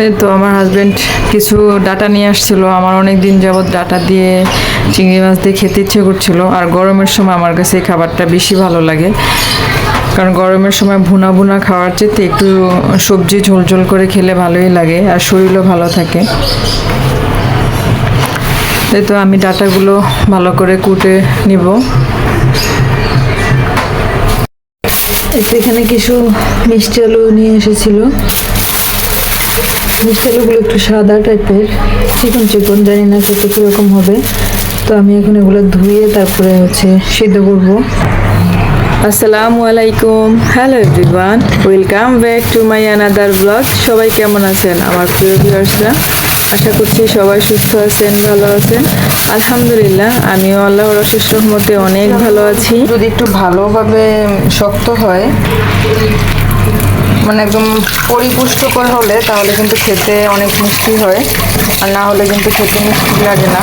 এই তো আমার হাজব্যান্ড কিছু ডাটা নিয়ে আসছিল। আমার অনেক দিন যাবৎ ডাটা দিয়ে চিংড়ি মাছ দিয়ে খেতে ইচ্ছে করছিল। আর গরমের সময় আমার কাছে এই খাবারটা বেশি ভালো লাগে। কারণ গরমের সময় ভুনা ভুনা খাওয়ার চেয়ে একটু সবজি ঝোল ঝোল করে খেলে ভালোই লাগে আর শরীরও ভালো থাকে। এই তো আমি ডাটাগুলো ভালো করে কুটে নিব। এখানে কিছু মিষ্টি আলু নিয়ে এসেছিল। আলুগুলো একটু সাদা টাইপের চিকন চিকন জানি না খেতে কীরকম হবে। তো আমি এখন এগুলো ধুয়ে তারপরে হচ্ছে সিদ্ধ করব। আসসালামু আলাইকুম। Hello everyone welcome back to my another blog সবাই কেমন আছেন? আমার প্রিয় ভিউয়ার্সরা আশা করছি সবাই সুস্থ আছেন ভালো আছেন। আলহামদুলিল্লাহ আমিও আল্লাহর অশেষ রহমতে অনেক ভালো আছি। যদি একটু ভালোভাবে শক্ত হয় মানে একদম পরিপুষ্টকর হলে তাহলে কিন্তু খেতে অনেক মিষ্টি হয়। আর না হলে কিন্তু খেতে মিষ্টি লাগে না।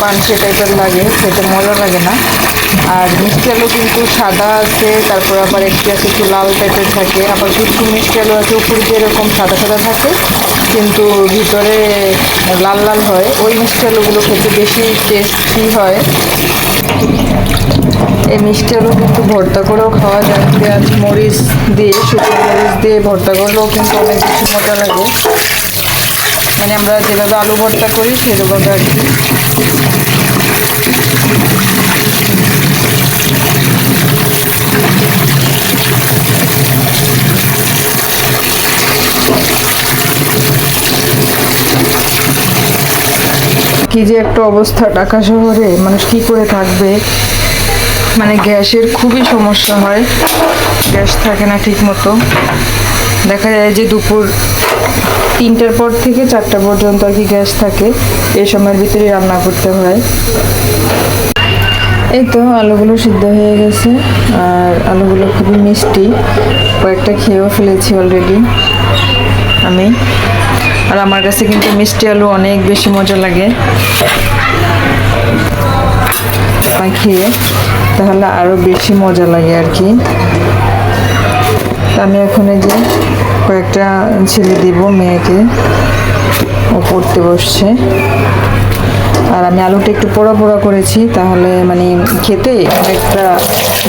পানসে টাইপের লাগে, খেতে মজা লাগে না। আর মিষ্টি আলু কিন্তু সাদা আছে, তারপর আবার একটি আছে একটু লাল টাইপের থাকে। আবার কিছু মিষ্টি আলু আছে, উপরে দিয়ে এরকম সাদা সাদা থাকে। কিন্তু ভিতরে লাল লাল হয়। ওই মিষ্টি আলুগুলো খেতে বেশি টেস্টি হয়। এই মিষ্টি আলু কিন্তু ভর্তা করেও খাওয়া যায়। পেঁয়াজ, মরিচ দিয়ে, শুকনো মরিচ দিয়ে ভর্তা করলেও কিন্তু অনেক বেশি মজা লাগে। মানে আমরা যেভাবে আলু ভর্তা করি, সেভাবে আর কি। কি যে একটা অবস্থা ঢাকা শহরে, মানুষ কি করে থাকবে? মানে গ্যাসের খুবই সমস্যা হয়। গ্যাস থাকে না ঠিক মতো দেখা যায় যে দুপুর তিনটার পর থেকে চারটা পর্যন্ত আর কি গ্যাস থাকে। এই সময়ের ভিতরে রান্না করতে হয়। এই তো আলুগুলো সিদ্ধ হয়ে গেছে। আর আলুগুলো খুবই মিষ্টি। কয়েকটা খেয়েও ফেলেছি অলরেডি আমি। আর আমার কাছে কিন্তু মিষ্টি আলু অনেক বেশি মজা লাগে। খেয়ে তাহলে আরও বেশি মজা লাগে আর কি। আমি এখন এই যে কয়েকটা ছেলে দিব মেয়েকে, ও পড়তে বসছে। আর আমি আলুটা একটু পোড়া পোড়া করেছি, তাহলে মানে খেতে একটা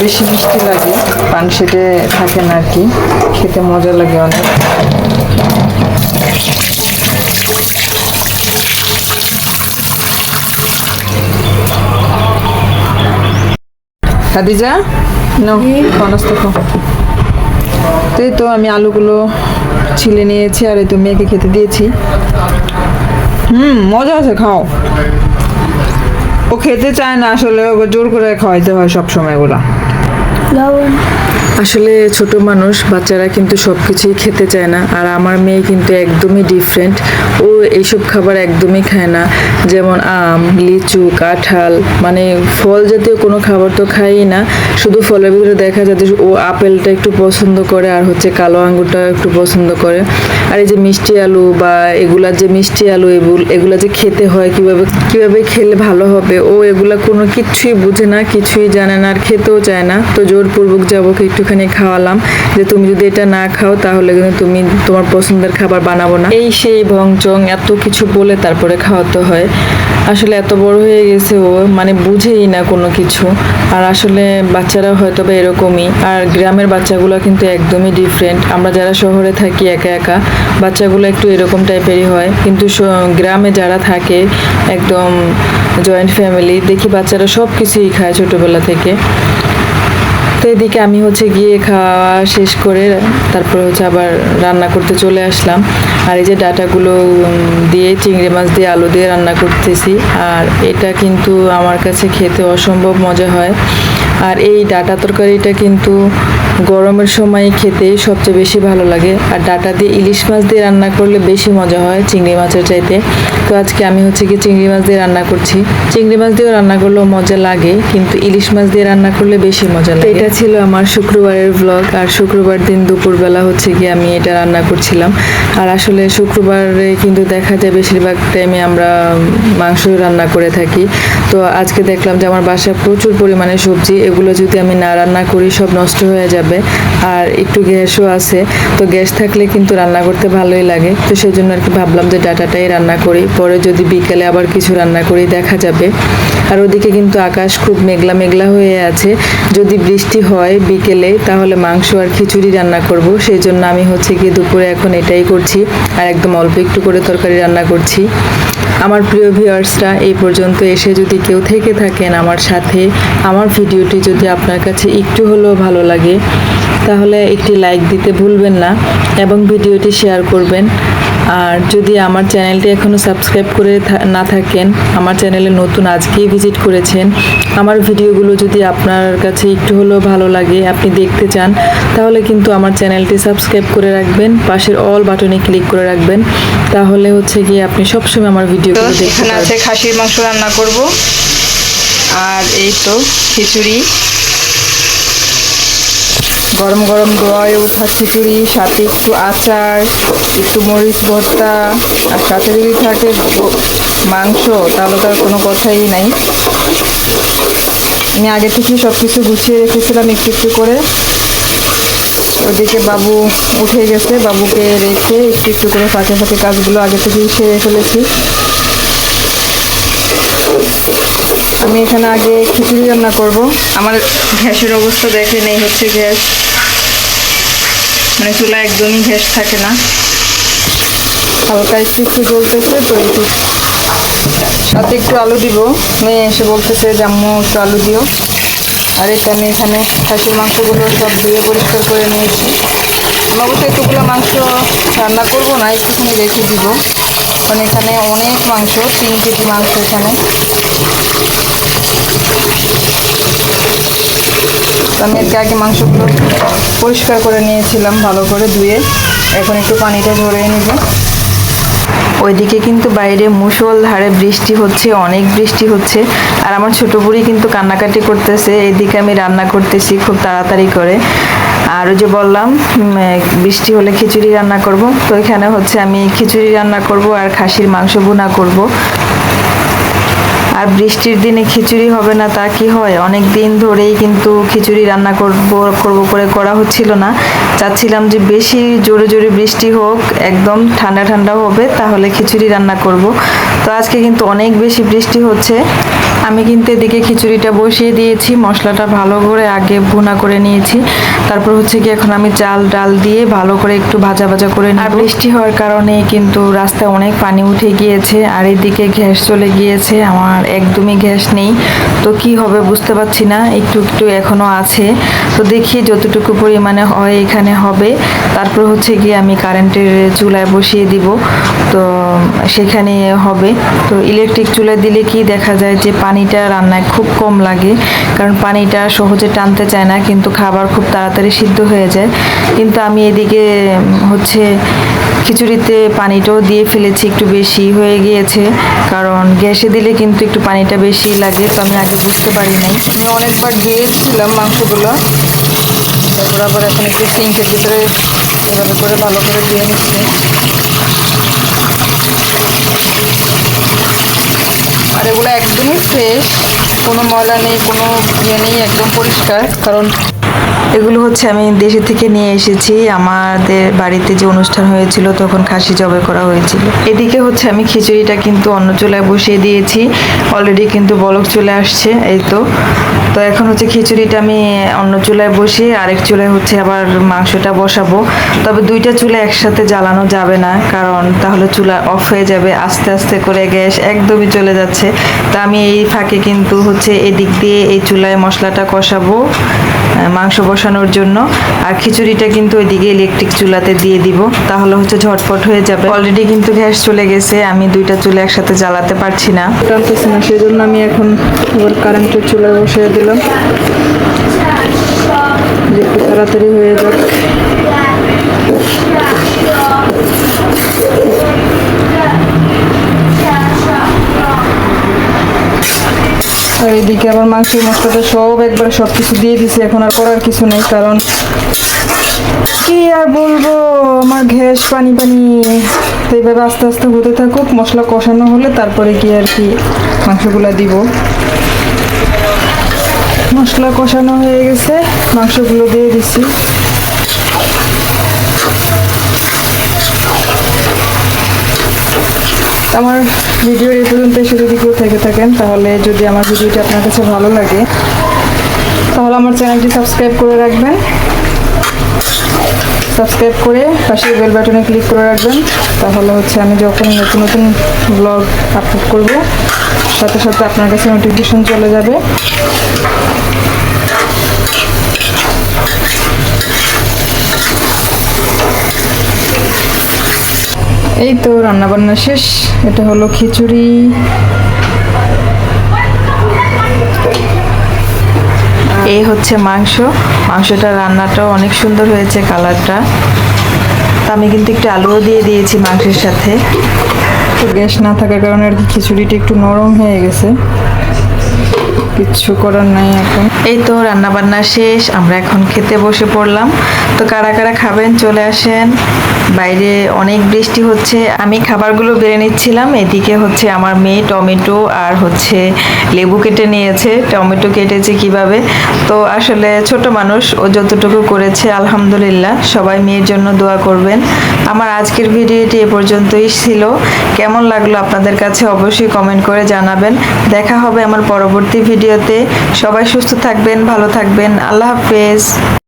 বেশি মিষ্টি লাগে, পান সেটে থাকে না আর কি, খেতে মজা লাগে অনেক। খাদিজা নো অনাস্ত তো এই তো আমি আলুগুলো ছিলে নিয়েছি আর এই তো মেয়েকে খেতে দিয়েছি। হুম, মজা আছে, খাও। ও খেতে চায় না, আসলে ওকে জোর করে খাওয়াইতে হয় সব সময় ওরা আসলে ছোট মানুষ, বাচ্চারা কিন্তু সব কিছুই খেতে চায় না। আর আমার মেয়ে কিন্তু একদমই ডিফারেন্ট ও এইসব খাবার একদমই খায় না। যেমন আম, লিচু, কাঁঠাল মানে ফল জাতীয় কোনো খাবার তো খায়ই না। শুধু ফলের ভিতরে দেখা যাচ্ছে ও আপেলটা একটু পছন্দ করে আর হচ্ছে কালো আঙ্গুরটা একটু পছন্দ করে। আর এই যে মিষ্টি আলু বা এগুলা যে মিষ্টি আলু, এগুলো, এগুলা যে খেতে হয়, কীভাবে কীভাবে খেলে ভালো হবে, ও এগুলা কোনো কিছুই বুঝে না, কিছুই জানে না, আর খেতেও চায় না। তো জোরপূর্বক যাব ওকে একটুখানি খাওয়ালাম যে তুমি যদি এটা না খাও তাহলে কিন্তু তুমি তোমার পছন্দের খাবার বানাবো না। এই সেই ভংচং এত কিছু বলে তারপরে খাওয়াতে হয়। আসলে এত বড় হয়ে গেছে ও মানে বুঝেই না কোনো কিছু। আর আসলে বাচ্চারা হয়তো বা এরকমই। আর গ্রামের বাচ্চাগুলো কিন্তু একদমই ডিফারেন্ট আমরা যারা শহরে থাকি একা একা, বাচ্চাগুলো একটু এরকম টাইপেরই হয়। কিন্তু গ্রামে যারা থাকে একদম জয়েন্ট ফ্যামিলি দেখি বাচ্চারা সব কিছুই খায় ছোটোবেলা থেকে। তো এদিকে আমি হচ্ছে গিয়ে খাওয়া শেষ করে তারপরে হচ্ছে আবার রান্না করতে চলে আসলাম। আর এই যে ডাটাগুলো দিয়ে, চিংড়ি মাছ দিয়ে, আলু দিয়ে রান্না করতেছি। আর এটা কিন্তু আমার কাছে খেতে অসম্ভব মজা হয়। আর এই ডাটা তরকারিটা কিন্তু গরমের সময় খেতে সবচেয়ে বেশি ভালো লাগে। আর ডাটা দিয়ে ইলিশ মাছ দিয়ে রান্না করলে বেশি মজা হয় চিংড়ি মাছের চাইতে। তো আজকে আমি হচ্ছে কি চিংড়ি মাছ দিয়ে রান্না করছি। চিংড়ি মাছ দিয়েও রান্না করলেও মজা লাগে কিন্তু ইলিশ মাছ দিয়ে রান্না করলে বেশি মজা লাগে। এটা ছিল আমার শুক্রবারের ব্লগ আর শুক্রবার দিন দুপুরবেলা হচ্ছে কি আমি এটা রান্না করছিলাম। আর আসলে শুক্রবারে কিন্তু দেখা যায় বেশিরভাগ টাইমে আমরা মাংস রান্না করে থাকি। তো আজকে দেখলাম যে আমার বাসায় প্রচুর পরিমাণে সবজি এগুলো যদি আমি না রান্না করি সব নষ্ট হয়ে যাবে। যাবে। আর একটু গ্যাসও আছে। তো গ্যাস থাকলে কিন্তু রান্না করতে ভালোই লাগে। তো সেই জন্য আর কি ভাবলাম যে ডাটাটাই রান্না করি। পরে যদি বিকেলে আবার কিছু রান্না করি, দেখা যাবে। আর ওদিকে কিন্তু আকাশ খুব মেঘলা মেঘলা হয়ে আছে। যদি বৃষ্টি হয় বিকেলে, তাহলে মাংস আর খিচুড়ি রান্না করব। সেই জন্য আমি হচ্ছে কি দুপুরে এখন এটাই করছি। আর একদম অল্প একটু করে তরকারি রান্না করছি। আমার প্রিয় ভিউয়ার্সরা, এই পর্যন্ত এসে যদি কেউ থেকে থাকেন আমার সাথে, আমার ভিডিওটি যদি আপনার কাছে একটু হলেও ভালো লাগে, তাহলে একটি লাইক দিতে ভুলবেন না এবং ভিডিওটি শেয়ার করবেন। আর যদি আমার চ্যানেলটি এখনও সাবস্ক্রাইব করে না থাকেন আমার চ্যানেলে নতুন আজকেই ভিজিট করেছেন আমার ভিডিওগুলো যদি আপনার কাছে একটু হলেও ভালো লাগে আপনি দেখতে চান তাহলে কিন্তু আমার চ্যানেলটি সাবস্ক্রাইব করে রাখবেন পাশের অল বাটনে ক্লিক করে রাখবেন তাহলে হচ্ছে গিয়ে আপনি সবসময় আমার তো ভিডিওগুলো দেখতে এখানে আছে খাসির মাংস রান্না করব আর এই তো খিচুড়ি। গরম গরম দোয়ায় ওঠা খিচুড়ি, সাথে একটু আচার, একটু মরিচ ভর্তা, আর সাথে যদি থাকে মাংস, তাহলে তার কোনো কথাই নাই। আমি আগে থেকেই সব কিছু গুছিয়ে রেখেছিলাম একটু একটু করে। ওদিকে বাবু উঠে গেছে, বাবুকে রেখে একটু একটু করে ফাঁকে ফাঁকে কাজগুলো আগে থেকেই সেরে ফেলেছি। আমি এখানে আগে খিচুড়ি রান্না করব। আমার গ্যাসের অবস্থা দেখে নেই হচ্ছে গ্যাস। মানে চুলা একদমই গ্যাস থাকে না। হালকা একটু একটু জ্বলতেছে, তো একটু সাথে একটু আলু দিব। মেয়ে এসে বলতেছে যে আম্মু একটু আলু দিও। আর এটা আমি এখানে খাসির মাংসগুলো সব ধুয়ে পরিষ্কার করে নিয়েছি। আমি অবশ্যই এতগুলো মাংস রান্না করব না, একটুখানি রেখে দিব। কারণ এখানে অনেক মাংস, তিন কেজি মাংস এখানে। আমি এর আগে মাংসগুলো পরিষ্কার করে নিয়েছিলাম, ভালো করে ধুয়ে। এখন একটু পানিটা ঝরিয়ে নিব। ওইদিকে কিন্তু বাইরে মুষল ধারে বৃষ্টি হচ্ছে, অনেক বৃষ্টি হচ্ছে। আর আমার ছোটো বুড়ি কিন্তু কান্নাকাটি করতেছে এদিকে আমি রান্না করতেছি খুব তাড়াতাড়ি করে। আর ওই যে বললাম বৃষ্টি হলে খিচুড়ি রান্না করব। তো এখানে হচ্ছে আমি খিচুড়ি রান্না করব আর খাসির মাংস ভুনা করব। আর বৃষ্টির দিনে খিচুড়ি হবে না, তা কি হয়? অনেক দিন ধরেই কিন্তু খিচুড়ি রান্না করব করব করে করা হচ্ছিল না। চাচ্ছিলাম যে বেশি জোরে জোরে বৃষ্টি হোক, একদম ঠান্ডা ঠান্ডা হবে, তাহলে খিচুড়ি রান্না করব। তো আজকে কিন্তু অনেক বেশি বৃষ্টি হচ্ছে। আমি কিন্তু এদিকে খিচুড়িটা বসিয়ে দিয়েছি, মশলাটা ভালো করে আগে ভুনা করে নিয়েছি। তারপর হচ্ছে কি এখন আমি চাল, ডাল দিয়ে ভালো করে একটু ভাজা ভাজা করে আর বৃষ্টি হওয়ার কারণে কিন্তু রাস্তায় অনেক পানি উঠে গিয়েছে, আর এদিকে গ্যাস চলে গিয়েছে, আমার একদমই গ্যাস নেই। তো কি হবে বুঝতে পারছি না, একটু একটু এখনও আছে। তো দেখি যতটুকু পরিমাণে হয় এখানে হবে। তারপর হচ্ছে গিয়ে আমি কারেন্টের চুলায় বসিয়ে দিব। তো সেখানে হবে। তো ইলেকট্রিক চুলায় দিলে কি দেখা যায় যে পানিটা রান্নায় খুব কম লাগে, কারণ পানিটা সহজে টানতে চায় না, কিন্তু খাবার খুব তাড়াতাড়ি সিদ্ধ হয়ে যায়। কিন্তু আমি এদিকে হচ্ছে খিচুড়িতে পানিটাও দিয়ে ফেলেছি, একটু বেশি হয়ে গিয়েছে, কারণ গ্যাসে দিলে কিন্তু একটু পানিটা বেশি লাগে, তো আমি আগে বুঝতে পারি নাই আমি অনেকবার ধুয়েছিলাম মাংসগুলো, তারপর আবার এখন একটু সিঙ্কের ভিতরে এভাবে করে, ভালো করে ধুয়ে নিচ্ছি। এগুলো একদমই ফ্রেশ কোনো ময়লা নেই কোনো ইয়ে নেই একদম পরিষ্কার। কারণ এগুলো হচ্ছে আমি দেশে থেকে নিয়ে এসেছি। আমাদের বাড়িতে যে অনুষ্ঠান হয়েছিল, তখন খাসি জবে করা হয়েছিল। এদিকে হচ্ছে আমি খিচুড়িটা কিন্তু অন্য চুলায় বসিয়ে দিয়েছি। অলরেডি কিন্তু বলক চলে আসছে, এই তো। তো এখন হচ্ছে খিচুড়িটা আমি অন্য চুলায় বসিয়ে আরেক চুলায় হচ্ছে আবার মাংসটা বসাবো। তবে দুইটা চুলা একসাথে জ্বালানো যাবে না, কারণ তাহলে চুলা অফ হয়ে যাবে, আস্তে আস্তে করে গ্যাস একদমই চলে যাচ্ছে। তো আমি এই ফাঁকে কিন্তু হচ্ছে এদিক দিয়ে এই চুলায় মশলাটা কষাবো মাংস বসানোর জন্য। আর খিচুড়িটা কিন্তু ওইদিকে ইলেকট্রিক চুলাতে দিয়ে দিব। তাহলে হচ্ছে ঝটপট হয়ে যাবে। অলরেডি কিন্তু গ্যাস চলে গেছে। আমি দুইটা চুলা একসাথে জ্বালাতে পারছি না। সেই জন্য আমি এখন ওর কারেন্টের চুলায় বসিয়ে দিলাম। তাড়াতাড়ি হয়ে যাক। এদিকে আবার মাংসের মশলাটা সব একবার সব কিছু দিয়ে দিছি, এখন আর করার কিছু নেই, কারণ কি আর বলব, আমার ঘ্যাস পানি পানি। তো এইভাবে আস্তে আস্তে হতে থাকুক, মশলা কষানো হলে তারপরে কি আর কি মাংসগুলো দিব। মশলা কষানো হয়ে গেছে, মাংসগুলো দিয়ে দিছি। আমার ভিডিও এই পর্যন্ত এসে যদি কেউ থেকে থাকেন, তাহলে যদি আমার ভিডিওটি আপনার কাছে ভালো লাগে, তাহলে আমার চ্যানেলটি সাবস্ক্রাইব করে রাখবেন। সাবস্ক্রাইব করে পাশে বেল বাটনে ক্লিক করে রাখবেন। তাহলে হচ্ছে আমি যখন নতুন নতুন ব্লগ আপলোড করব, সাথে সাথে আপনার কাছে নোটিফিকেশন চলে যাবে। এই তো রান্না বান্না শেষ। এটা হলো খিচুড়ি। এই হচ্ছে মাংস। মাংসটা রান্নাটাও অনেক সুন্দর হয়েছে কালারটা। তো আমি কিন্তু একটু আলুও দিয়ে দিয়েছি মাংসের সাথে। তো গ্যাস না থাকার কারণে আর কি খিচুড়িটা একটু নরম হয়ে গেছে। কিচ্ছু করার নাই এখন। এই তো রান্নাবান্না শেষ। আমরা এখন খেতে বসে পড়লাম। তো কারা কারা খাবেন চলে আসেন। বাইরে অনেক বৃষ্টি হচ্ছে। আমি খাবারগুলো বেড়ে নিচ্ছিলাম। এদিকে হচ্ছে আমার মেয়ে টমেটো আর হচ্ছে লেবু কেটে নিয়েছে। টমেটো কেটেছে কীভাবে? তো আসলে ছোট মানুষ, ও যতটুকু করেছে, আলহামদুলিল্লাহ। সবাই মেয়ের জন্য দোয়া করবেন। আমার আজকের ভিডিওটি এ পর্যন্তই ছিল। কেমন লাগল আপনাদের কাছে অবশ্যই কমেন্ট করে জানাবেন। দেখা হবে আমার পরবর্তী ভিডিওতে। সবাই সুস্থ থাকবেন, ভালো থাকবেন। আল্লাহ হাফেজ।